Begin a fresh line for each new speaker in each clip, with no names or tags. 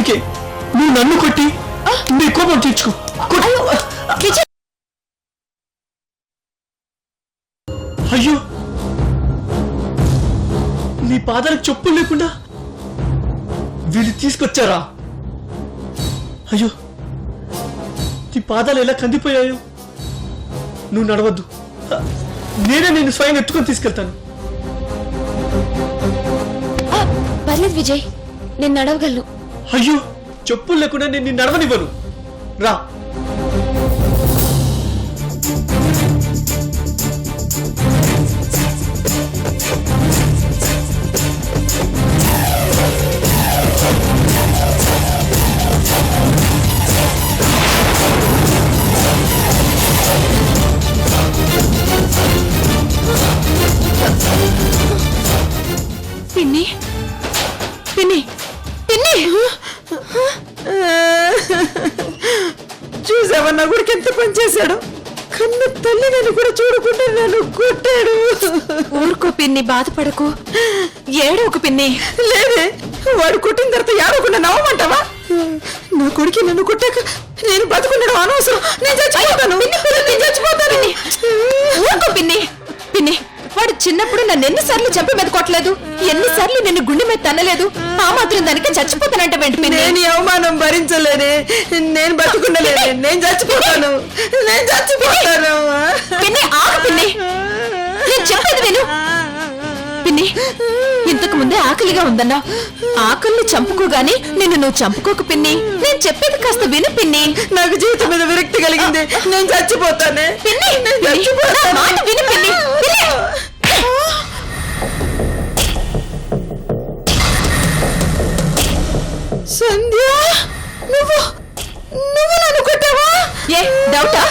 అందుకే నువ్వు నన్ను కొట్టి నీ కోపం తీర్చుకో. అయ్యో నీ పాదాలకు చెప్పులు లేకుండా వీళ్ళు తీసుకొచ్చారా? అయ్యో. నీ పాదాలు ఎలా కందిపోయాయో? నువ్వు నడవద్దు. నేనే నేను స్వయం ఎత్తుకొని తీసుకెళ్తాను.
పర్లేదు విజయ్. నేను నడవగలను.
అయ్యో చెప్పులు లేకుండా నేను నిన్ను నడవనివ్వను. రా.
పిన్ని. పిన్ని. పిన్ని.
చూసావా నా కొడుకు ఎంత పని చేశాడు? కన్న తల్లి నన్ను కూడా చూడకుండా నన్ను కొట్టాడు.
ఊరుకో పిన్ని బాధపడకు. ఏడవకు పిన్ని.
లేదే వాడు కొట్టిన తర్వాత యాడకుండా నవ్వమంటావా? నా కొడుకు నన్ను కొట్టాక నేను బతుకున్నాడు అనవసరం. నేను చచ్చిపోతాను. నేను చచ్చిపోతాను.
ఊరుకో పిన్ని. పిన్ని వాడు చిన్నప్పుడు నన్ను ఎన్నిసార్లు చంపి మీద కొట్టలేదు. ఎన్నిసార్లు నిన్ను గుండె మీద తన్నలేదు. ఆ మాత్రం దానికి చచ్చిపోతానంట
నేను అవమానం భరించలేనే నేను బతుకున్నలేనే నేను చచ్చిపోతాను. నేను చచ్చిపోతాను.
పిన్ని ఆగు పిన్ని. నేను చెప్పేది విను. పిన్ని ఆకలిగా ఉందన్నా. ఆకలిని చంపుకోగాని నిన్ను నువ్వు చంపుకోకు పిన్ని. నేను చెప్పేది కాస్త విను పిన్ని.
నాకు జీవితం మీద విరక్తి కలిగింది. నేను చచ్చిపోతానే.
పిన్ని
నేను
పిన్ని, నా
చచ్చిపోతాను.
మాట విను పిన్ని. పిన్ని.
సంధ్య నువ్వు నువ్వు నన్ను కొట్టావా?
ఏ డౌటా?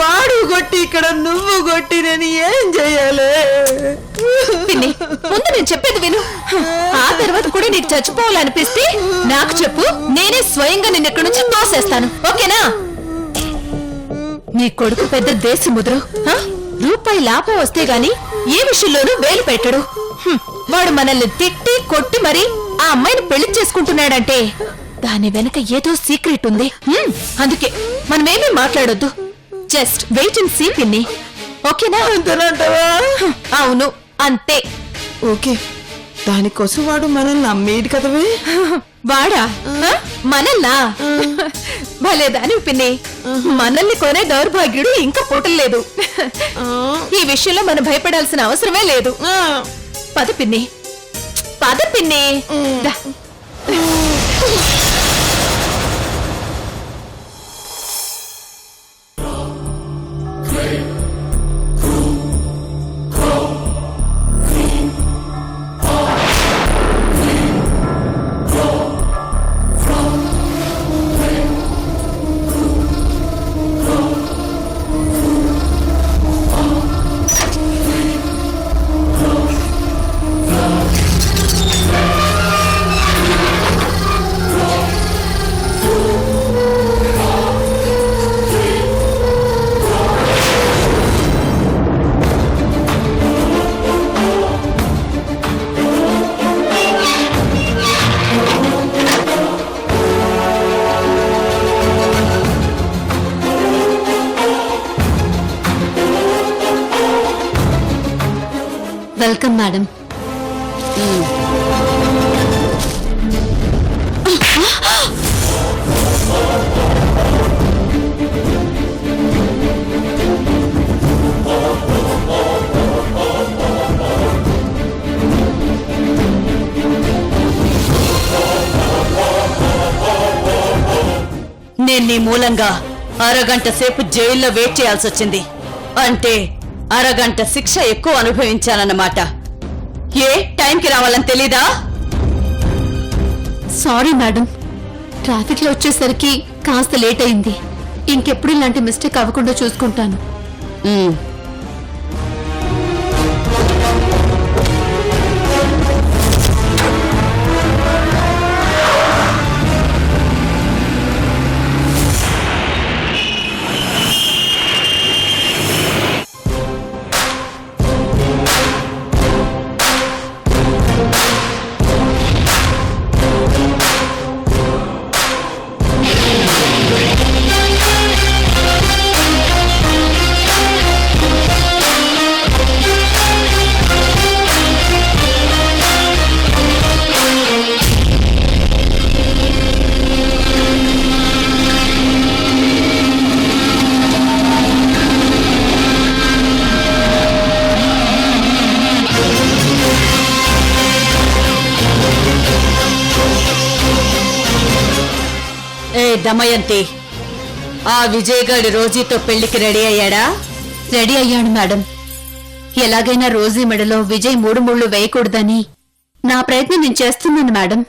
వాడు కొట్టి ఇక్కడ నువ్వు కొట్టి నేను ఏం చెయ్యాలే
పిన్ని ముందు నేను చెప్పేది విను. ఆ తర్వాత కూడా నీకు చచ్చిపోవాలనిపిస్తే నాకు చెప్పు నేనే స్వయంగా నిన్న ఇక్కడి నుంచి తోసేస్తాను. ఓకేనా? నీ కొడుకు పెద్ద దేశ ముద్రు. రూపాయి లాభం వస్తే గాని ఏ విషయంలోనూ వేలు పెట్టడు. హ్మ్. వాడు మనల్ని తిట్టి కొట్టి మరి ఆ అమ్మాయిని పెళ్ళి చేసుకుంటున్నాడంటే దాని వెనక ఏదో సీక్రెట్ ఉంది. అందుకే మనమేమీ మాట్లాడొద్దు. జస్ట్ వెయిట్ అండ్ సీ పిన్ని. ఓకేనా?
అంతేనంటావా.
అవును అంతే.
ఓకే. దానికోసం వాడు మనల్ని నమ్మేది కదవే?
వాడా? హ? మనల్నా? భలే దాని పిన్ని. మనల్ని కొనే దౌర్భాగ్యుడు ఇంకా పుట్టలేదు ఈ విషయంలో మనం భయపడాల్సిన అవసరమే లేదు. పద పిన్ని. పద పిన్ని. దా.
నేను నీ మూలంగా అరగంట సేపు జైల్లో వెయిట్ చేయాల్సి వచ్చింది అంటే అరగంట శిక్ష ఎక్కువ అనుభవించానన్నమాట. ఏ టైంకి రావాలని తెలీదా?
Sorry madam. ట్రాఫిక్లో వచ్చేసరికి కాస్త లేట్ అయింది. ఇంకెప్పుడు ఇలాంటి మిస్టేక్ అవ్వకుండా చూసుకుంటాను.
ఏ దమయంతి. ఆ విజయగాడి రోజీతో పెళ్ళికి రెడీ అయ్యాడా?
రెడీ అయ్యాడు మేడం. ఎలాగైనా రోజీ మెడలో విజయ్ మూడు ముళ్ళు వేయకూడదని నా ప్రయత్నం నేను చేస్తున్నాను మేడం.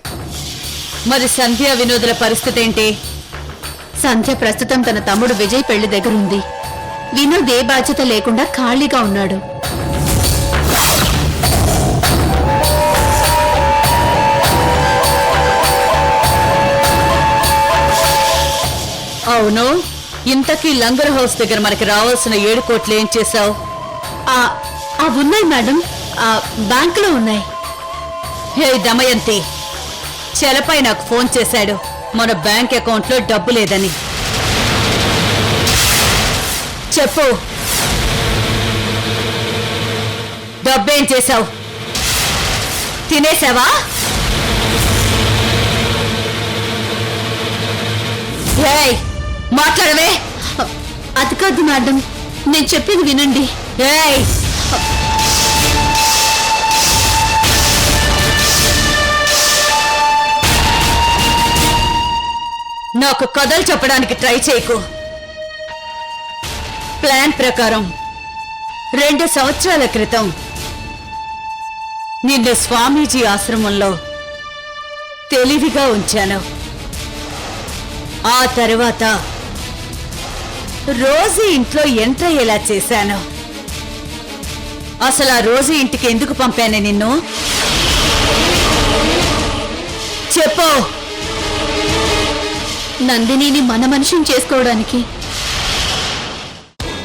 మరి సంధ్య వినోదుల పరిస్థితి ఏంటి?
సంధ్య ప్రస్తుతం తన తమ్ముడు విజయ్ పెళ్ళి దగ్గరుంది. వినోద్ ఏ బాధ్యత లేకుండా ఖాళీగా ఉన్నాడు.
అవును? ఇంతకీ లంగర్ హౌస్ దగ్గర మనకి రావాల్సిన ఏడు కోట్లు ఏం చేశావు?
ఆ ఉన్నాయి మేడం. బ్యాంకులో ఉన్నాయి.
హే దమయంతి చెలపై నాకు ఫోన్ చేశాడు. మన బ్యాంక్ అకౌంట్లో డబ్బు లేదని. చెప్పు. డబ్బేం చేశావు? తినేసావా ఏయ్! మాట్లాడవే.
అది కాదు మేడం నేను చెప్పేది వినండి.
ఏయ్! నాకు కథలు చెప్పడానికి ట్రై చేయకు. ప్లాన్ ప్రకారం రెండు సంవత్సరాల క్రితం నిన్ను స్వామీజీ ఆశ్రమంలో తెలివిగా ఉంచాను. ఆ తర్వాత రోజు ఇంట్లో ఎంటర్ అయ్యేలా చేశాను? అసలు ఆ రోజు ఇంటికి ఎందుకు పంపాను నిన్ను? చెప్పు.
నందినిని మన మనిషిని చేసుకోవడానికి.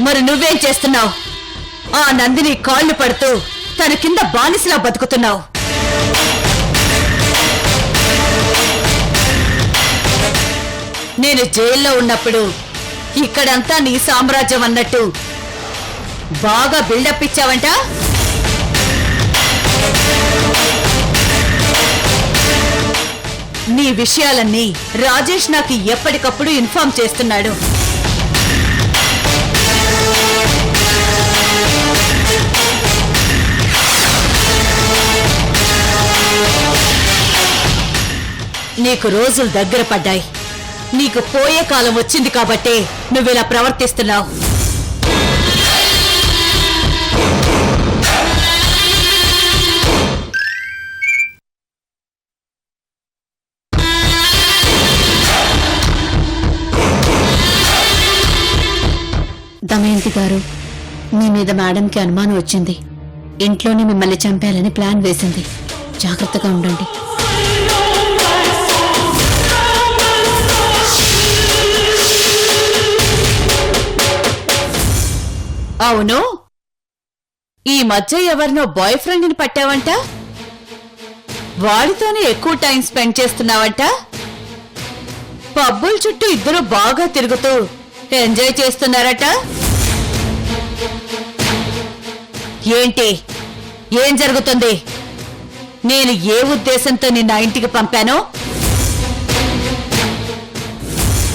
మరి నువ్వేం చేస్తున్నావు? ఆ నందిని కాళ్ళు పడుతూ తన కింద బానిసలా బతుకుతున్నావు. నేను జైల్లో ఉన్నప్పుడు ఇక్కడంతా నీ సామ్రాజ్యం అన్నట్టు. బాగా బిల్డప్ ఇచ్చావంట? నీ విషయాలన్నీ రాజేష్ నాకు ఎప్పటికప్పుడు ఇన్ఫార్మ్ చేస్తున్నాడు. నీకు రోజులు దగ్గర పడ్డాయి. నీకు పోయే కాలం వచ్చింది కాబట్టే నువ్విలా ప్రవర్తిస్తున్నావు.
దమయంతి గారు మీ మీద మేడంకి అనుమానం వచ్చింది. ఇంట్లోనే మిమ్మల్ని చంపేయాలని ప్లాన్ వేసింది. జాగ్రత్తగా ఉండండి.
అవును. ఈ మధ్య ఎవరినో బాయ్ ఫ్రెండ్ని పట్టావంట? వాడితోనే ఎక్కువ టైం స్పెండ్ చేస్తున్నావంట? పబ్బుల చుట్టూ ఇద్దరు బాగా తిరుగుతూ ఎంజాయ్ చేస్తున్నారట? ఏంటి? ఏం జరుగుతుంది? నేను ఏ ఉద్దేశంతో నిన్న ఇంటికి పంపానో?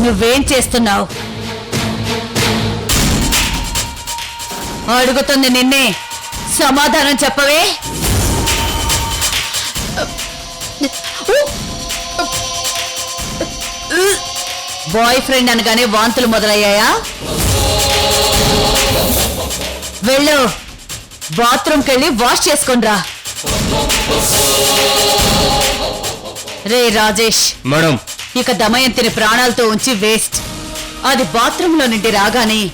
నువ్వేం చేస్తున్నావు? అడుగుతుంది నిన్నే. సమాధానం చెప్పవే. బాయ్ ఫ్రెండ్ అనగానే వాంతులు మొదలయ్యాయా? వెళ్ళు. బాత్రూమ్కి వెళ్ళి వాష్ చేసుకొనిరా. రే రాజేష్.
మేడం.
ఇక దమయంతిని ప్రాణాలతో ఉంచి వేస్ట్. అది బాత్రూంలో నుండి రాగానే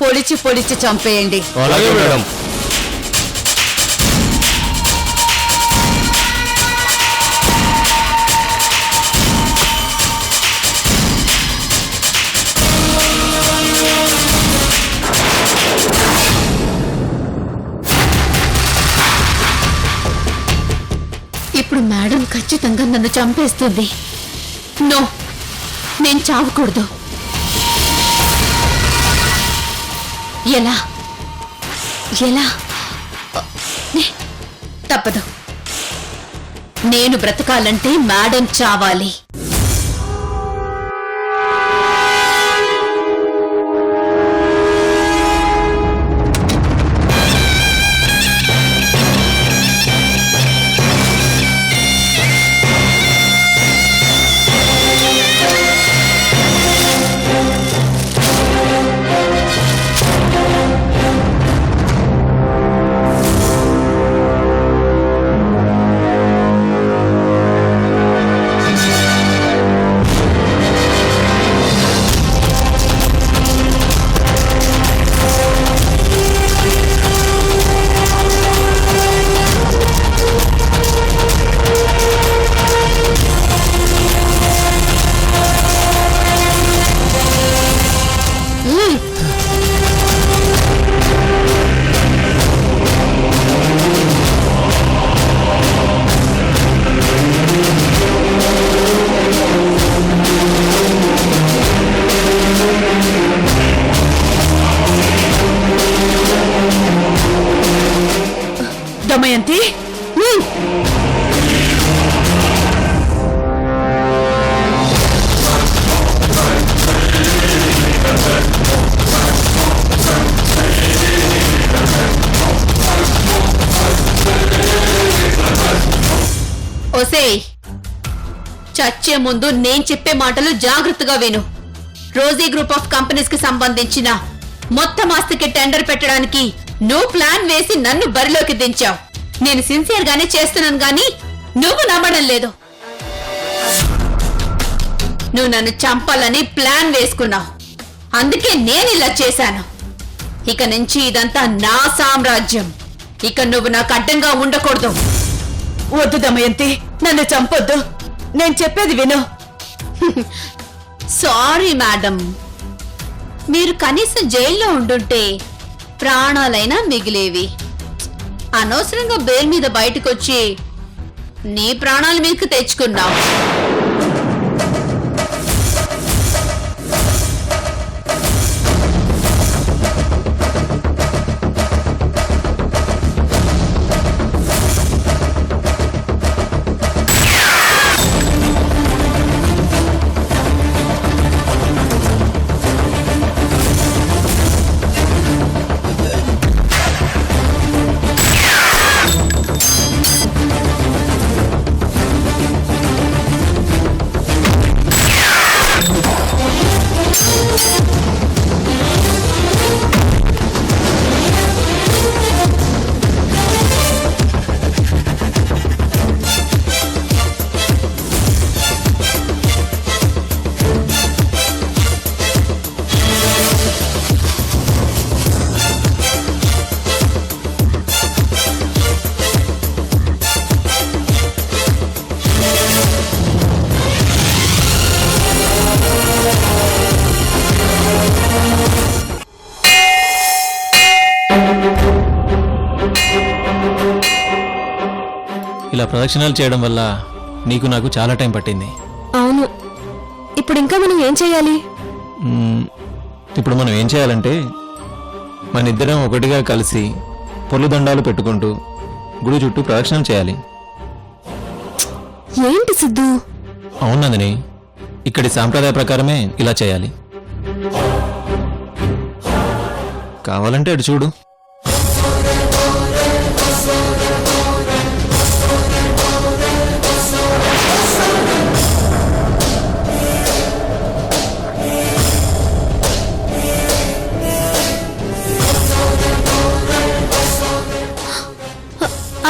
పొడిచి పొడిచి చంపేయండి.
అలాగే మేడం.
ఇప్పుడు మేడం ఖచ్చితంగా నన్ను చంపేస్తుంది. నో నేను చావకూడదు. ఎలా? ఎలా? తప్పదు. నేను బ్రతకాలంటే మేడం చావాలి. దమయంతి ఒసే చచ్చే ముందు నేను చెప్పే మాటలు జాగ్రత్తగా విను. రోజీ గ్రూప్ ఆఫ్ కంపెనీస్కి సంబంధించిన మొత్తం ఆస్తికి టెండర్ పెట్టడానికి నువ్వు ప్లాన్ వేసి నన్ను బరిలోకి దించావు. నేను సిన్సియర్ గానే చేస్తున్నాను గాని నువ్వు నమ్మడం లేదు. నువ్వు నన్ను చంపాలని ప్లాన్ వేసుకున్నావు. అందుకే నేను ఇలా చేశాను. ఇక నుంచి ఇదంతా నా సామ్రాజ్యం. ఇక నువ్వు నాకు అడ్డంగా ఉండకూడదు.
వద్దు దమయంతి నన్ను చంపొద్దు. నేను చెప్పేది విను.
సారీ మేడం మీరు కనీసం జైల్లో ఉండుంటే ప్రాణాలైనా మిగిలేవి. అనవసరంగా బెయిల్ మీద బయటకొచ్చి నీ ప్రాణాలు మీకు తెచ్చుకున్నావు
ప్రదక్షిణాలు చేయడం వల్ల నీకు నాకు చాలా టైం పట్టింది.
అవును. ఇప్పుడు ఇంకా మనం ఏం చేయాలి?
మ్మ్, ఇప్పుడు మనం ఏం చేయాలంటే మన ఇద్దరం ఒకటిగా కలిసి పొర్లు దండాలు పెట్టుకుంటూ గుడి చుట్టూ ప్రదక్షిణం చేయాలి.
ఏంటి సిద్ధు?
అవునందని ఇక్కడి సాంప్రదాయ ప్రకారమే ఇలా చేయాలి. కావాలంటే అటు చూడు.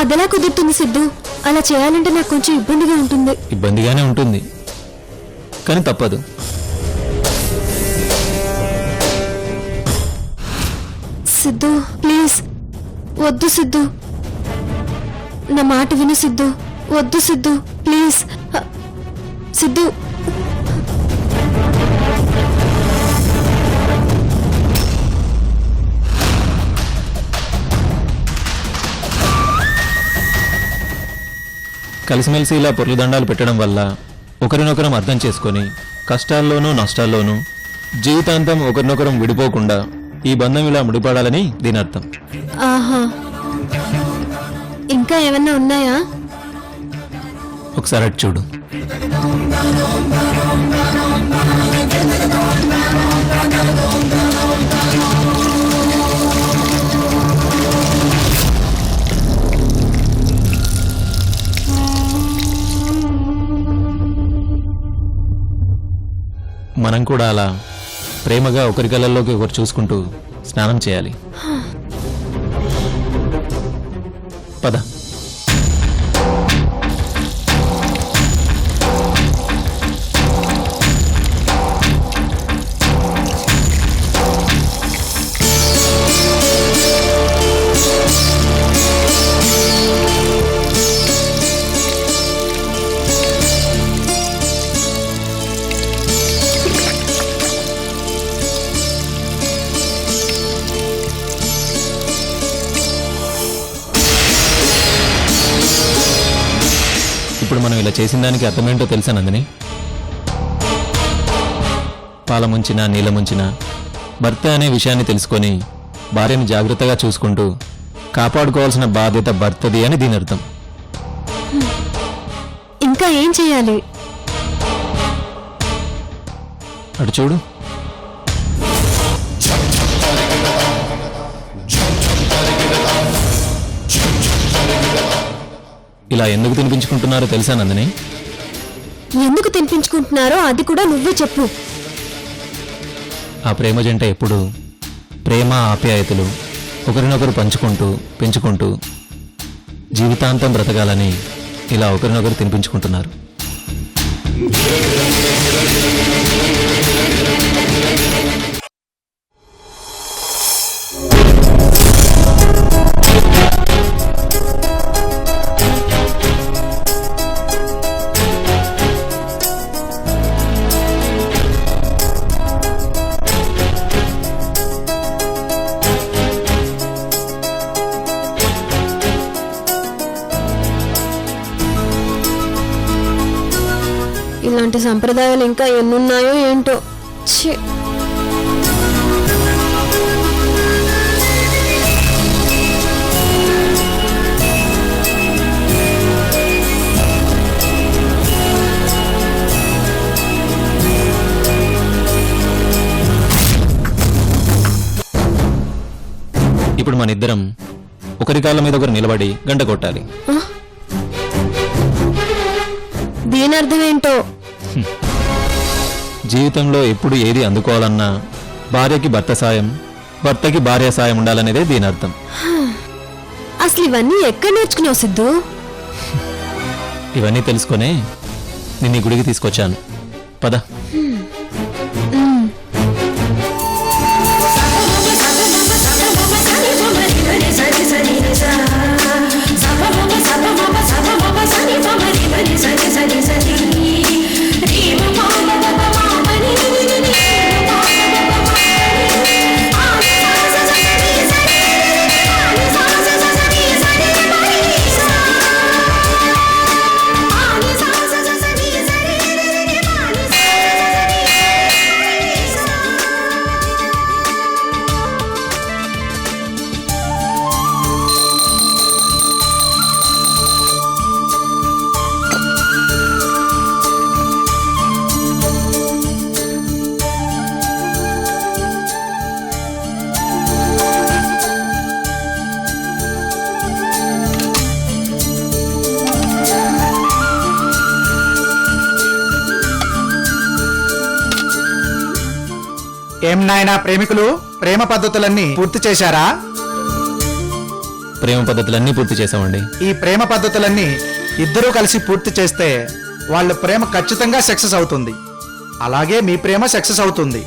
అదెలా కుదురుతుంది సిద్ధు? అలా చేయాలంటే నాకు కొంచెం ఇబ్బందిగా ఉంటుంది.
ఇబ్బందిగానే ఉంటుంది. కానీ తప్పదు.
సిద్ధు ప్లీజ్. వద్దు సిద్ధు. నా మాట విను సిద్ధు. వద్దు సిద్ధు ప్లీజ్. సిద్ధు.
కలిసిమెలిసి ఇలా పొర్లు దండాలు పెట్టడం వల్ల ఒకరినొకరం అర్థం చేసుకొని కష్టాల్లోనూ నష్టాల్లోనూ జీవితాంతం ఒకరినొకరం విడిపోకుండా ఈ బంధం ఇలా ముడిపడాలని దీని అర్థం.
ఆహా. ఇంకా ఏమన్నా ఉన్నాయా?
ఒకసారి అటు చూడు. మనం కూడా అలా ప్రేమగా ఒకరి కళ్ళల్లోకి ఒకరు చూసుకుంటూ స్నానం చేయాలి. చేసిన దానికి అర్థమేంటో తెలుసా నందిని? పాల ముంచినా నీళ్ళ ముంచినా భర్త అనే విషయాన్ని తెలుసుకొని భార్యని జాగ్రత్తగా చూసుకుంటూ కాపాడుకోవాల్సిన బాధ్యత భర్తది అని దీని అర్థం.
ఇంకా ఏం చేయాలి?
అటు చూడు. ఇలా ఎందుకు తినిపించుకుంటున్నారో తెలుసా నందిని?
ఎందుకు తినిపించుకుంటున్నారో అది కూడా నువ్వే చెప్పు.
ఆ ప్రేమ జంట ఎప్పుడు ప్రేమ ఆప్యాయతలు ఒకరినొకరు పంచుకుంటూ పెంచుకుంటూ జీవితాంతం బ్రతకాలని ఇలా ఒకరినొకరు తినిపించుకుంటున్నారు.
సంప్రదాయాలు ఇంకా ఎన్నున్నాయో ఏంటో. ఛీ.
ఇప్పుడు మన ఇద్దరం ఒకరి కాళ్ళ మీద ఒకరు నిలబడి గంట కొట్టాలి.
దీని అర్థం ఏంటో?
జీవితంలో ఎప్పుడు ఏది అందుకోవాలన్నా భార్యకి భర్త సాయం భర్తకి భార్య సాయం ఉండాలనేదే దీని అర్థం.
అసలు ఇవన్నీ ఎక్కడ నేర్చుకున్నావు సిద్ధు?
ఇవన్నీ తెలుసుకొనే నిన్ను ఈ గుడికి తీసుకొచ్చాను. పద.
ఏం నాయనా ప్రేమికులు? ప్రేమ పద్ధతులన్నీ పూర్తి చేశారా?
ప్రేమ పద్ధతులన్నీ పూర్తి చేసామండి
ఈ ప్రేమ పద్ధతులన్నీ ఇద్దరూ కలిసి పూర్తి చేస్తే వాళ్ళ ప్రేమ ఖచ్చితంగా సక్సెస్ అవుతుంది. అలాగే మీ ప్రేమ సక్సెస్ అవుతుంది.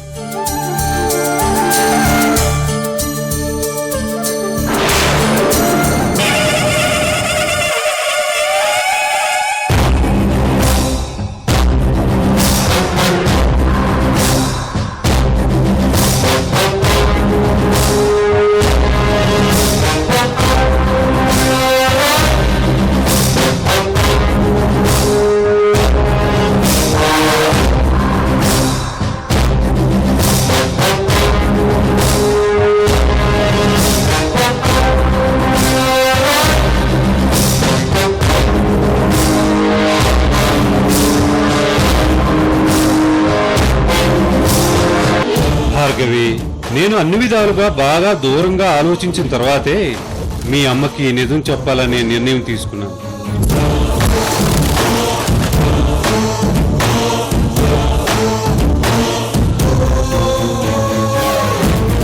నేను అన్ని విధాలుగా బాగా దూరంగా ఆలోచించిన తర్వాతే మీ అమ్మకి నిజం చెప్పాలనే నిర్ణయం తీసుకున్నాను.